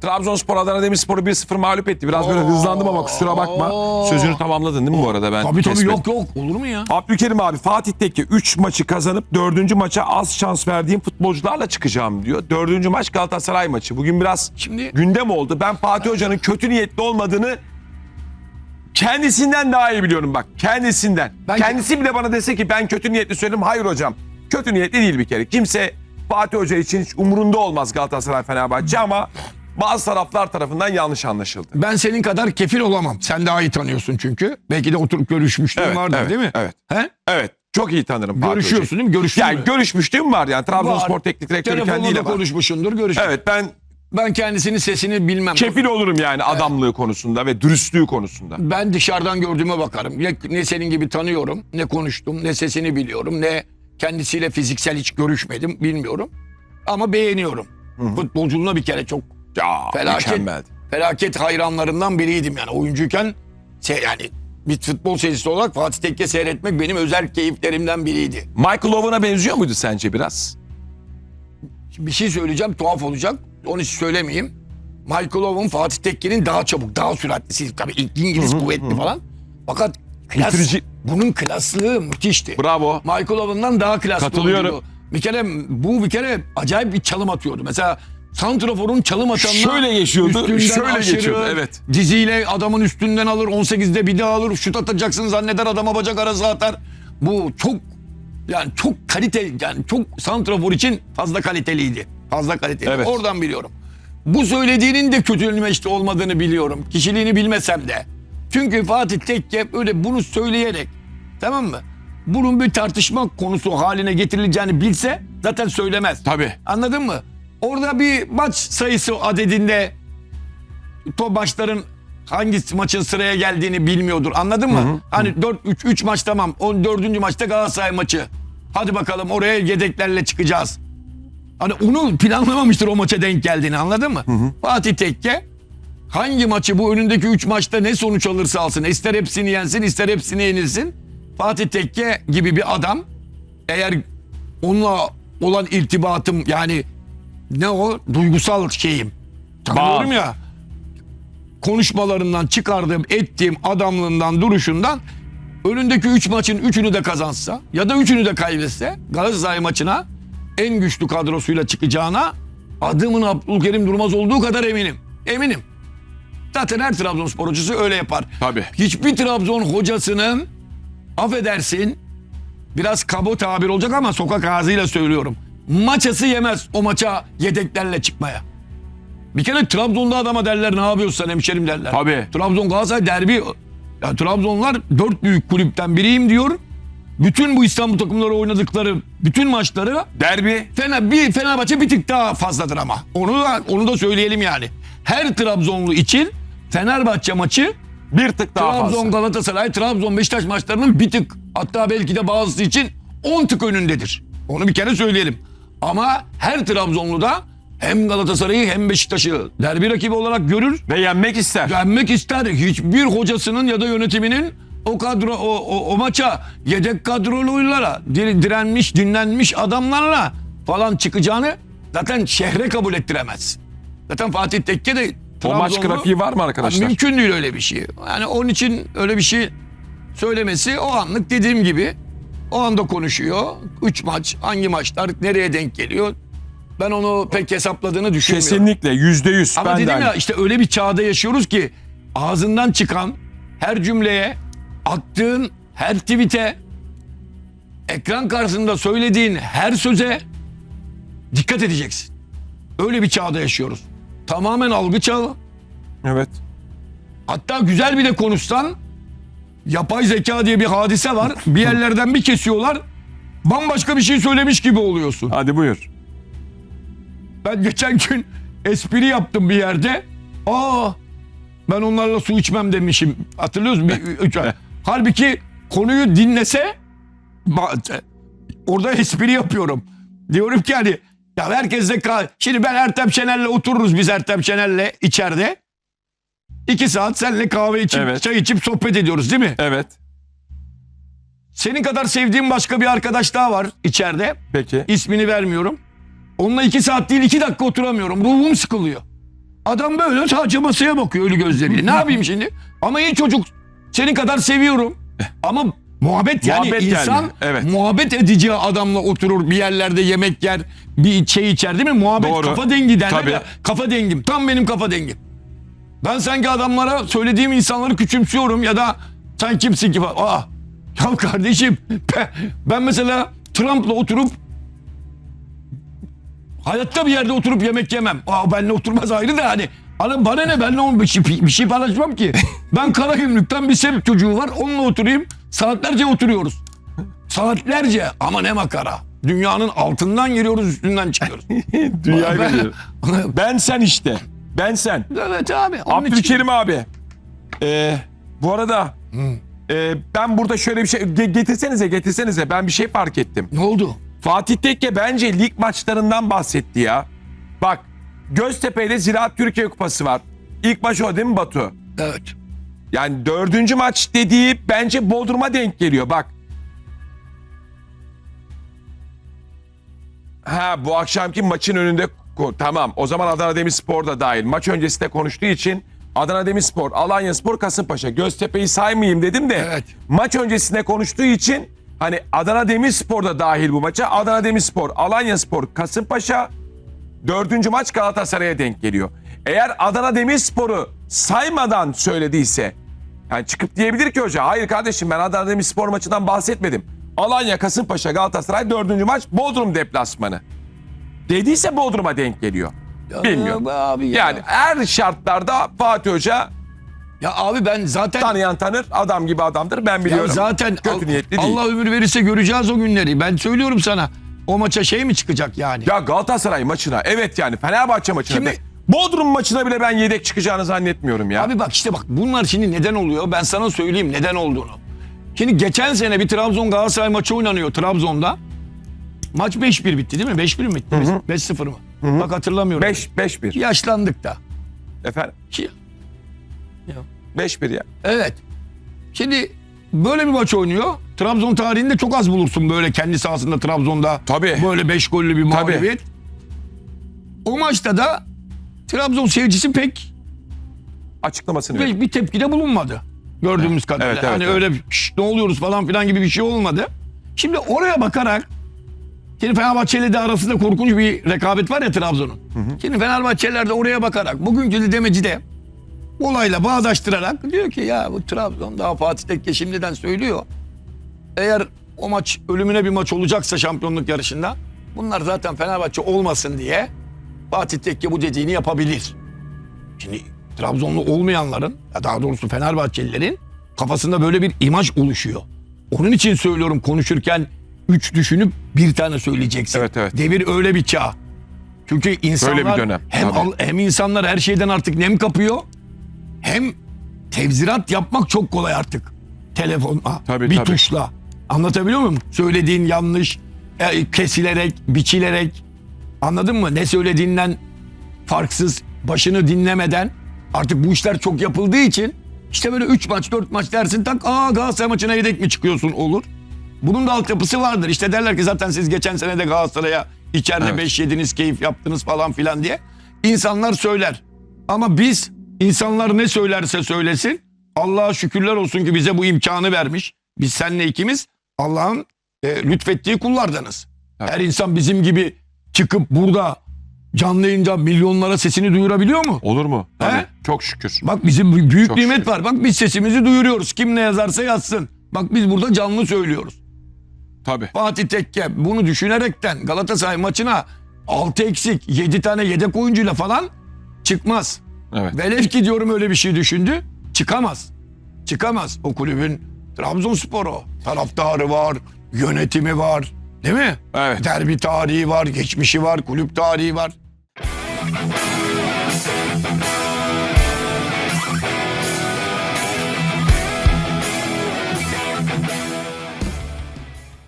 Trabzonspor Adana Demirspor'u 1-0 mağlup etti. Biraz böyle hızlandım ama kusura bakma. Oo. Sözünü tamamladın değil mi bu arada? Ben Tabii tabii kesmedim. yok yok olur mu ya? Abdülkerim abi Fatih Tekke 3 maçı kazanıp 4. maça az şans verdiğim futbolcularla çıkacağım diyor. 4. maç Galatasaray maçı. Bugün biraz Şimdi- gündem oldu. Ben Fatih Hoca'nın kötü niyetli olmadığını kendisinden daha iyi biliyorum bak. Kendisinden. Ben- Kendisi bile bana dese ki ben kötü niyetli söyledim. Hayır hocam. Kötü niyetli değil bir kere. Kimse Fatih Hoca için hiç umurunda olmaz Galatasaray Fenerbahçe ama bazı taraflar tarafından yanlış anlaşıldı. Ben senin kadar kefil olamam. Sen daha iyi tanıyorsun çünkü. Belki de oturup görüşmüşlüğün Evet, vardır evet, değil mi? evet. He? Evet. Çok iyi tanırım Görüşüyorsun değil mi? Görüştün Yani mü? görüşmüşlüğüm var yani Trabzonspor Var. teknik direktörü kendiyle var. konuşmuşsundur. Görüş. Evet ben Ben kendisinin sesini bilmem. kefil olurum yani adamlığı konusunda ve dürüstlüğü konusunda. Ben dışarıdan gördüğüme bakarım. Ne, ne senin gibi tanıyorum, ne konuştum, ne sesini biliyorum, ne kendisiyle fiziksel hiç görüşmedim, bilmiyorum. Ama beğeniyorum. Futbolculuğuna bir kere çok Ya felaket, mükemmeldi. felaket hayranlarından biriydim yani. Oyuncuyken se- yani bir futbol seyircisi olarak Fatih Tekke seyretmek benim özel keyiflerimden biriydi. Michael Owen'a benziyor muydu sence biraz? Bir şey söyleyeceğim tuhaf olacak. Onu hiç söylemeyeyim. Michael Owen Fatih Tekke'nin daha çabuk, daha süratlisi. Tabii İngiliz kuvvetli falan. Fakat klas, Bitirici. bunun klaslığı müthişti. Bravo. Michael Owen'dan daha klaslı Katılıyorum. oyuncuydu. Bir kere bu bir kere acayip bir çalım atıyordu. Mesela Santrafor'un çalım atanına Şöyle geçiyordu, şöyle aşırı, geçiyordu, evet. Diziyle adamın üstünden alır, 18'de bir daha alır, şut atacaksın zanneder adama bacak arası atar. Bu çok yani çok kalite yani çok santrafor için fazla kaliteliydi. Fazla kaliteli. Evet. Oradan biliyorum. Bu söylediğinin de kötülmeşte olmadığını biliyorum. Kişiliğini bilmesem de. Çünkü Fatih Tekke öyle bunu söyleyerek tamam mı? Bunun bir tartışma konusu haline getirileceğini bilse zaten söylemez. Tabii. Anladın mı? Orada bir maç sayısı adedinde top başların hangi maçın sıraya geldiğini bilmiyordur. Anladın mı? Hani 4 3 3 maç tamam. 14. maçta Galatasaray maçı. Hadi bakalım oraya yedeklerle çıkacağız. Hani onu planlamamıştır o maça denk geldiğini anladın mı? Fatih Tekke hangi maçı bu önündeki 3 maçta ne sonuç alırsa alsın ister hepsini yensin ister hepsini yenilsin. Fatih Tekke gibi bir adam eğer onunla olan irtibatım yani ne o duygusal şeyim. Tanıyorum ya. Konuşmalarından çıkardığım, ettiğim adamlığından, duruşundan önündeki 3 maçın 3'ünü de kazansa ya da 3'ünü de kaybetse Galatasaray maçına en güçlü kadrosuyla çıkacağına adımın Abdülkerim Durmaz olduğu kadar eminim. Eminim. Zaten her Trabzonspor hocası öyle yapar. Tabii. Hiçbir Trabzon hocasının affedersin biraz kaba tabir olacak ama sokak ağzıyla söylüyorum. Maçası yemez o maça yedeklerle çıkmaya. Bir kere Trabzon'da adama derler ne yapıyorsun sen hemşerim derler. Tabii. Trabzon Galatasaray derbi. Ya Trabzonlar dört büyük kulüpten biriyim diyor. Bütün bu İstanbul takımları oynadıkları bütün maçları Derbi. Fener, bir Fenerbahçe bir tık daha fazladır ama. Onu da, onu da söyleyelim yani. Her Trabzonlu için Fenerbahçe maçı Bir tık daha Trabzon fazla. Galatasaray, Trabzon Beşiktaş maçlarının bir tık hatta belki de bazısı için 10 tık önündedir. Onu bir kere söyleyelim. Ama her Trabzonlu da hem Galatasaray'ı hem Beşiktaş'ı derbi rakibi olarak görür. Ve yenmek ister. Yenmek ister. Hiçbir hocasının ya da yönetiminin o kadro o, o, o maça yedek kadroluyla dir- direnmiş, dinlenmiş adamlarla falan çıkacağını zaten şehre kabul ettiremez. Zaten Fatih Tekke de O maç Trabzonlu- grafiği var mı arkadaşlar? Mümkün değil öyle bir şey. Yani onun için öyle bir şey söylemesi o anlık dediğim gibi o anda konuşuyor. Üç maç, hangi maçlar nereye denk geliyor? Ben onu pek hesapladığını düşünmüyorum. Kesinlikle yüzde yüz. Ama de dedim ya işte öyle bir çağda yaşıyoruz ki ağzından çıkan her cümleye, attığın her tweet'e, ekran karşısında söylediğin her söze dikkat edeceksin. Öyle bir çağda yaşıyoruz. Tamamen algı çağı. Evet. Hatta güzel bile konuşsan yapay zeka diye bir hadise var. Bir yerlerden bir kesiyorlar. Bambaşka bir şey söylemiş gibi oluyorsun. Hadi buyur. Ben geçen gün espri yaptım bir yerde. Aa ben onlarla su içmem demişim. Hatırlıyor musun? Bir, üç ay. Halbuki konuyu dinlese orada espri yapıyorum. Diyorum ki hani ya herkes de şimdi ben Ertem Şener'le otururuz biz Ertem Şener'le içeride. İki saat seninle kahve içip Evet. çay içip sohbet ediyoruz değil mi? Evet. Senin kadar sevdiğim başka bir arkadaş daha var içeride. Peki. İsmini vermiyorum. Onunla iki saat değil iki dakika oturamıyorum. Ruhum sıkılıyor. Adam böyle sadece masaya bakıyor ölü gözleriyle. Ne yapayım şimdi? Ama iyi çocuk. Senin kadar seviyorum. Ama muhabbet yani Muhabbet insan evet. muhabbet edeceği adamla oturur bir yerlerde yemek yer bir şey içer değil mi? Muhabbet Doğru. kafa dengi derler Tabii. ya. Kafa dengim. Tam benim kafa dengim. Ben sanki adamlara söylediğim insanları küçümsüyorum ya da sen kimsin ki falan. Aa, ya kardeşim ben, mesela Trump'la oturup hayatta bir yerde oturup yemek yemem. Aa, benle oturmaz ayrı da hani. Ana bana ne benle onun bir şey, bir şey paylaşmam ki. Ben Karagümrük'ten bir semt çocuğu var onunla oturayım. Saatlerce oturuyoruz. Saatlerce ama ne makara. Dünyanın altından giriyoruz üstünden çıkıyoruz. Dünyayı Ben-. Ben sen işte. Ben sen. evet abi. Onun için- Abdülkerim abi. Ee, bu arada e, ben burada şöyle bir şey ge- getirsenize getirsenize ben bir şey fark ettim. Ne oldu? Fatih Tekke bence lig maçlarından bahsetti ya. Bak Göztepe ile Ziraat Türkiye Kupası var. İlk maç o değil mi Batu? Evet. Yani dördüncü maç dediği bence Bodrum'a denk geliyor bak. Ha bu akşamki maçın önünde tamam o zaman Adana Demirspor da dahil. Maç öncesinde konuştuğu için Adana Demirspor, Alanya Spor, Kasımpaşa. Göztepe'yi saymayayım dedim de Evet. maç öncesinde konuştuğu için hani Adana Demirspor da dahil bu maça. Adana Demirspor, Alanya Spor, Kasımpaşa dördüncü maç Galatasaray'a denk geliyor. Eğer Adana Demirspor'u saymadan söylediyse yani çıkıp diyebilir ki hoca hayır kardeşim ben Adana Demirspor maçından bahsetmedim. Alanya, Kasımpaşa, Galatasaray dördüncü maç Bodrum deplasmanı. Dediyse Bodrum'a denk geliyor. Bilmiyorum. Ya abi ya. Yani her şartlarda Fatih Hoca Ya abi ben zaten tanıyan tanır adam gibi adamdır ben ya biliyorum. zaten kötü niyetli değil. Allah ömür verirse göreceğiz o günleri. Ben söylüyorum sana. O maça şey mi çıkacak yani? Ya Galatasaray maçına evet yani Fenerbahçe maçına. Şimdi- de- Bodrum maçına bile ben yedek çıkacağını zannetmiyorum ya. Abi bak işte bak bunlar şimdi neden oluyor? Ben sana söyleyeyim neden olduğunu. Şimdi geçen sene bir Trabzon Galatasaray maçı oynanıyor Trabzon'da. Maç 5-1 bitti değil mi? 5-1 mi bitti? 5-0 mı? Bak hatırlamıyorum. 5 5-1. Yaşlandık da. Efendim Ki- 5-1 ya. Evet. Şimdi böyle bir maç oynuyor. Trabzon tarihinde çok az bulursun böyle kendi sahasında Trabzon'da. Tabii. Böyle 5 gollü bir mağlubiyet. O maçta da Trabzon seyircisi pek Açıklamasını ver. bir, tepkide bulunmadı. Gördüğümüz kadarıyla. evet, evet, hani evet. öyle "Şşt, ne oluyoruz falan filan gibi bir şey olmadı. Şimdi oraya bakarak Şimdi Fenerbahçe ile de arasında korkunç bir rekabet var ya Trabzon'un. Şimdi Fenerbahçeliler de oraya bakarak bugünkü demeci de olayla bağdaştırarak diyor ki ya bu Trabzon daha Fatih Tekke şimdiden söylüyor. Eğer o maç ölümüne bir maç olacaksa şampiyonluk yarışında bunlar zaten Fenerbahçe olmasın diye Fatih Tekke bu dediğini yapabilir. Şimdi Trabzonlu olmayanların ya daha doğrusu Fenerbahçelilerin kafasında böyle bir imaj oluşuyor. Onun için söylüyorum konuşurken üç düşünüp bir tane söyleyeceksin. Evet, evet. Devir öyle bir çağ. Çünkü insanlar Öyle bir dönem, hem al- hem insanlar her şeyden artık nem kapıyor. Hem tevzirat yapmak çok kolay artık. Telefonla, Tabii, bir tabii. tuşla. Anlatabiliyor muyum? Söylediğin yanlış, e, kesilerek, biçilerek. Anladın mı? Ne söylediğinden farksız, başını dinlemeden artık bu işler çok yapıldığı için işte böyle 3 maç 4 maç dersin tak aa Galatasaray maçına yedek mi çıkıyorsun olur. Bunun da altyapısı vardır. İşte derler ki zaten siz geçen sene de Galatasaray'a içeride Evet. 5 yediniz keyif yaptınız falan filan diye. İnsanlar söyler. Ama biz insanlar ne söylerse söylesin Allah'a şükürler olsun ki bize bu imkanı vermiş. Biz seninle ikimiz Allah'ın e, lütfettiği kullardanız. Evet. Her insan bizim gibi çıkıp burada canlı yayınca milyonlara sesini duyurabiliyor mu? Olur mu? He? Tabii. Çok şükür. Bak bizim büyük Çok nimet şükür. var. Bak biz sesimizi duyuruyoruz. Kim ne yazarsa yazsın. Bak biz burada canlı söylüyoruz. Tabii. Fatih Tekke bunu düşünerekten Galatasaray maçına 6 eksik 7 tane yedek oyuncuyla falan çıkmaz. Evet. Velev ki diyorum öyle bir şey düşündü. Çıkamaz. Çıkamaz. O kulübün Trabzonspor o. Taraftarı var, yönetimi var. Değil mi? Evet. Derbi tarihi var, geçmişi var, kulüp tarihi var.